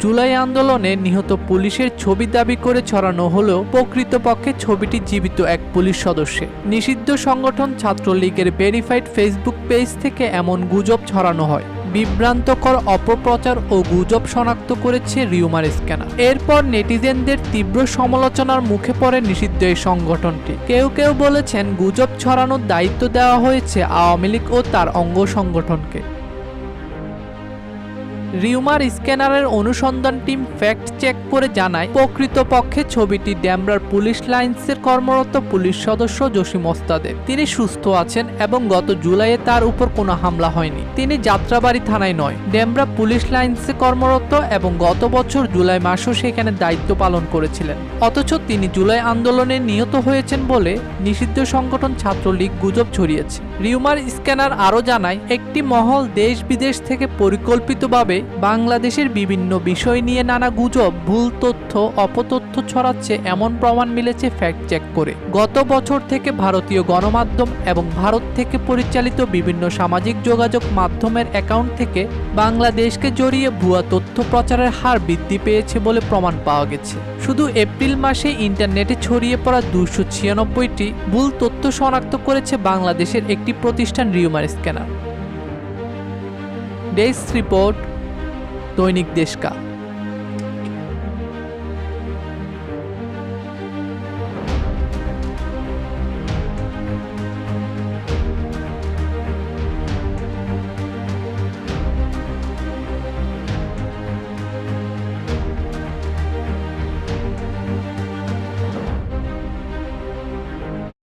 জুলাই আন্দোলনে নিহত পুলিশের ছবি দাবি করে ছড়ানো হলেও প্রকৃতপক্ষে ছবিটি জীবিত এক পুলিশ সদস্যের। নিষিদ্ধ সংগঠন ছাত্রলীগের ভেরিফাইড ফেসবুক পেজ থেকে এমন গুজব ছড়ানো হয়। বিভ্রান্তকর অপপ্রচার ও গুজব শনাক্ত করেছে রিউমার স্ক্যানার। এরপর নেটিজেনদের তীব্র সমালোচনার মুখে পড়ে নিষিদ্ধ এই সংগঠনটি। কেউ কেউ বলেছেন, গুজব ছড়ানোর দায়িত্ব দেওয়া হয়েছে আওয়ামী লীগ ও তার অঙ্গ সংগঠনকে। রিউমার স্ক্যানারের অনুসন্ধান টিম ফ্যাক্ট চেক করে জানায়, প্রকৃতপক্ষে ছবিটি ড্যামরার পুলিশ লাইন্সের কর্মরত পুলিশ সদস্য জসিম ওস্তাদের। তিনি সুস্থ আছেন এবং গত জুলাইয়ে তার উপর কোনো হামলা হয়নি। তিনি যাত্রাবাড়ি থানায় নয়, ড্যামরা পুলিশ লাইন্সে কর্মরত এবং গত বছর জুলাই মাসেও সেখানে দায়িত্ব পালন করেছিলেন। অথচ তিনি জুলাই আন্দোলনে নিহত হয়েছেন বলে নিষিদ্ধ সংগঠন ছাত্রলীগ গুজব ছড়িয়েছে। রিউমার স্ক্যানার আরও জানায়, একটি মহল দেশ বিদেশ থেকে পরিকল্পিতভাবে বাংলাদেশের বিভিন্ন বিষয় নিয়ে নানা গুজব ভুল তথ্য, অপতথ্য ছড়াচ্ছে এমন প্রমাণ মিলেছে ফ্যাক্ট চেক করে। গত বছর থেকে ভারতীয় গণমাধ্যম এবং ভারত থেকে পরিচালিত বিভিন্ন সামাজিক যোগাযোগ মাধ্যমের অ্যাকাউন্ট থেকে বাংলাদেশকে জড়িয়ে ভুয়া তথ্য প্রচারের হার বৃদ্ধি পেয়েছে বলে প্রমাণ পাওয়া গেছে। শুধু এপ্রিল মাসে ইন্টারনেটে ছড়িয়ে পড়া দুশো ছিয়ানব্বইটি ভুল তথ্য শনাক্ত করেছে বাংলাদেশের একটি প্রতিষ্ঠান রিউমার স্ক্যানার। ডেস্ক রিপোর্ট, দৈনিক দেশকা